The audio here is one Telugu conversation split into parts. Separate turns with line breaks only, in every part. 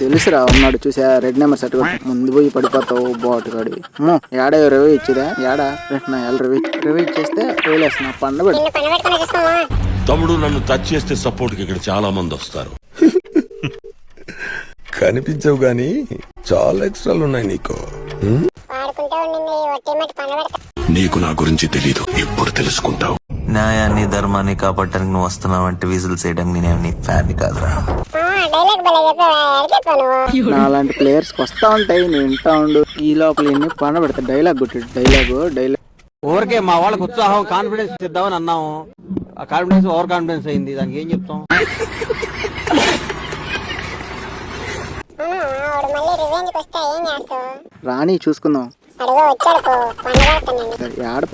తెలుసురా ఉన్నాడు చూసా రెడ్ నెంబర్ సెట్ ముందు పోయి పడిపోతావు బాటుగాడి అమ్మో ఏడా రవి ఇచ్చిదా. ఏడా నా ఎల్ రవి రవి ఇచ్చేస్తే వేలేస్తున్నా పండ
తమ్ముడు నన్ను టచ్ చేస్తే సపోర్ట్కి ఇక్కడ చాలా మంది వస్తారు.
కనిపించవు గాని చాలా ఎక్స్ట్రాలు ఉన్నాయి నీకు.
నీకు నా గురించి తెలీదు. ఇప్పుడు తెలుసుకుంటావు?
న్యాయాన్ని ధర్మాన్ని కాపాడటానికి నువ్వు వస్తున్నావు అంటే విజిల్ చేయడానికి నేనేమి నీ ఫ్యాన్ కాదురా.
అలాంటి ప్లేయర్స్ వస్తా ఉంటాయి నేను వింటా ఉండు. ఈ లోపల ఇన్ని పండ పెడతా డైలాగ్ కొట్టాడు డైలాగ్ డైలాగ్.
ఊరికే మా వాళ్ళకి ఉత్సాహం కాన్ఫిడెన్స్ ఇద్దామని అన్నాము. ఆ కాన్ఫిడెన్స్ ఓవర్ కాన్ఫిడెన్స్ అయింది. దానికి ఏం చెప్తాం?
రాణి చూసుకుందాం.
అడుగు వచ్చాడు పో పండు పెడతానండి
సరే, ఏడ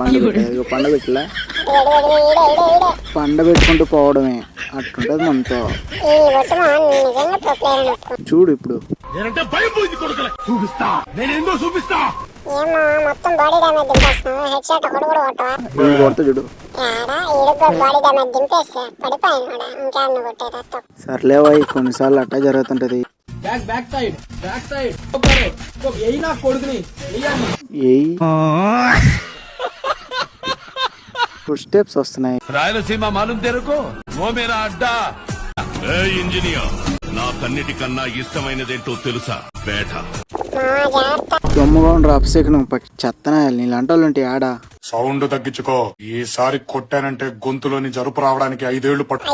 పండ పెట్టుకుంటూ పోవడమే. అట్టుంటది మనతో. చూడు ఇప్పుడు. చూడు.
తప్పు
సర్లేవాయి కొన్నిసార్లు అట్టా జరుగుతుంటది.
Back back side back side అయినా కొడుకుని
ఫుడ్ స్టెప్స్ వస్తున్నాయి.
రాయలసీమ మాలం తెరుకో అడ్డా. ఇంజనీర్ నాకన్నిటికన్నా ఇష్టమైనదేంటో తెలుసా
జాగ్రత్త
దొమ్మగా ఉండరు అప్సెక్ నువ్వు చెత్తనాయాలి నీళ్ళంటి వాళ్ళు ఉంటే ఆడా?
సౌండ్ తగ్గించుకో. ఈసారి కొట్టానంటే గొంతులోని జరుపు రావడానికి ఐదేళ్ళు పట్టు.